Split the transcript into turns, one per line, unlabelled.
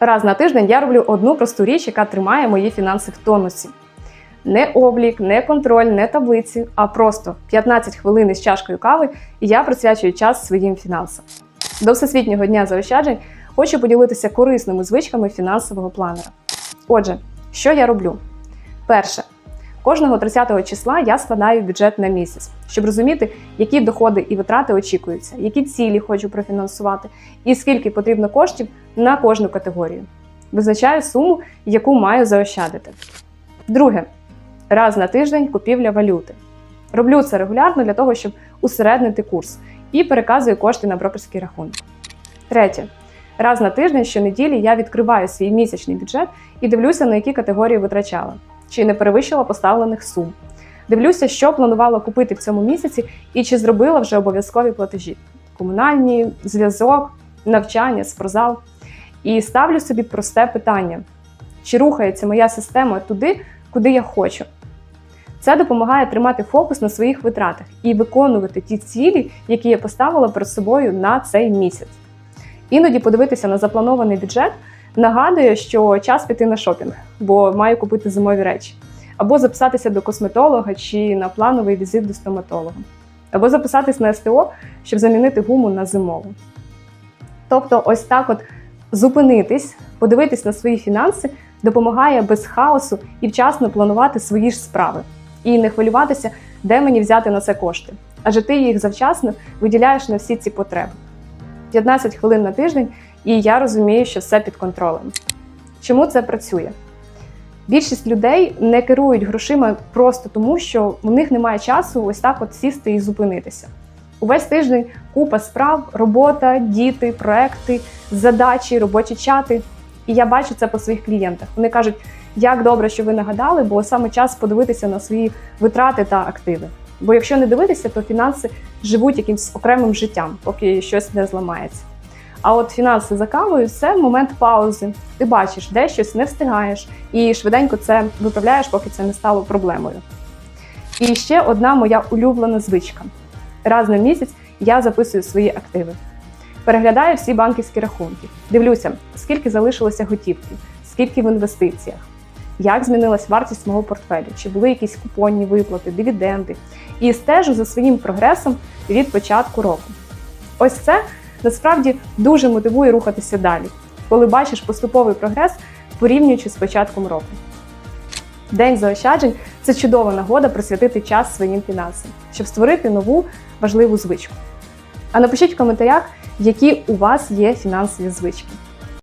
Раз на тиждень я роблю одну просту річ, яка тримає мої фінанси в тонусі. Не облік, не контроль, не таблиці, а просто 15 хвилин із чашкою кави, і я присвячую час своїм фінансам. До Всесвітнього дня заощаджень хочу поділитися корисними звичками фінансового планера. Отже, що я роблю? Перше, кожного 30-го числа я складаю бюджет на місяць, щоб розуміти, які доходи і витрати очікуються, які цілі хочу профінансувати, і скільки потрібно коштів на кожну категорію. Визначаю суму, яку маю заощадити. Друге, раз на тиждень купівля валюти. Роблю це регулярно для того, щоб усереднити курс і переказую кошти на брокерський рахунок. Третє. Раз на тиждень щонеділі я відкриваю свій місячний бюджет і дивлюся, на які категорії витрачала, чи не перевищила поставлених сум. Дивлюся, що планувала купити в цьому місяці і чи зробила вже обов'язкові платежі: комунальні, зв'язок, навчання, спортзал. І ставлю собі просте питання: чи рухається моя система туди, куди я хочу? Це допомагає тримати фокус на своїх витратах і виконувати ті цілі, які я поставила перед собою на цей місяць. Іноді подивитися на запланований бюджет нагадує, що час піти на шопінг, бо маю купити зимові речі, або записатися до косметолога чи на плановий візит до стоматолога, або записатись на СТО, щоб замінити гуму на зимову. Тобто, ось так от зупинитись, подивитись на свої фінанси допомагає без хаосу і вчасно планувати свої ж справи, і не хвилюватися, де мені взяти на це кошти. Адже ти їх завчасно виділяєш на всі ці потреби. 15 хвилин на тиждень, і я розумію, що все під контролем. Чому це працює? Більшість людей не керують грошима просто тому, що у них немає часу ось так от сісти і зупинитися. Увесь тиждень купа справ, робота, діти, проекти, задачі, робочі чати. І я бачу це по своїх клієнтах. Вони кажуть, як добре, що ви нагадали, бо саме час подивитися на свої витрати та активи. Бо якщо не дивитися, то фінанси живуть якимось окремим життям, поки щось не зламається. А от фінанси за кавою це момент паузи. Ти бачиш, де щось не встигаєш, і швиденько це виправляєш, поки це не стало проблемою. І ще одна моя улюблена звичка. Раз на місяць я записую свої активи. Переглядаю всі банківські рахунки, дивлюся, скільки залишилося готівки, скільки в інвестиціях, як змінилась вартість мого портфелю, чи були якісь купонні виплати, дивіденди, і стежу за своїм прогресом від початку року. Ось це насправді дуже мотивує рухатися далі, коли бачиш поступовий прогрес, порівнюючи з початком року. День заощаджень це чудова нагода присвятити час своїм фінансам, щоб створити нову важливу звичку. А напишіть в коментарях, які у вас є фінансові звички.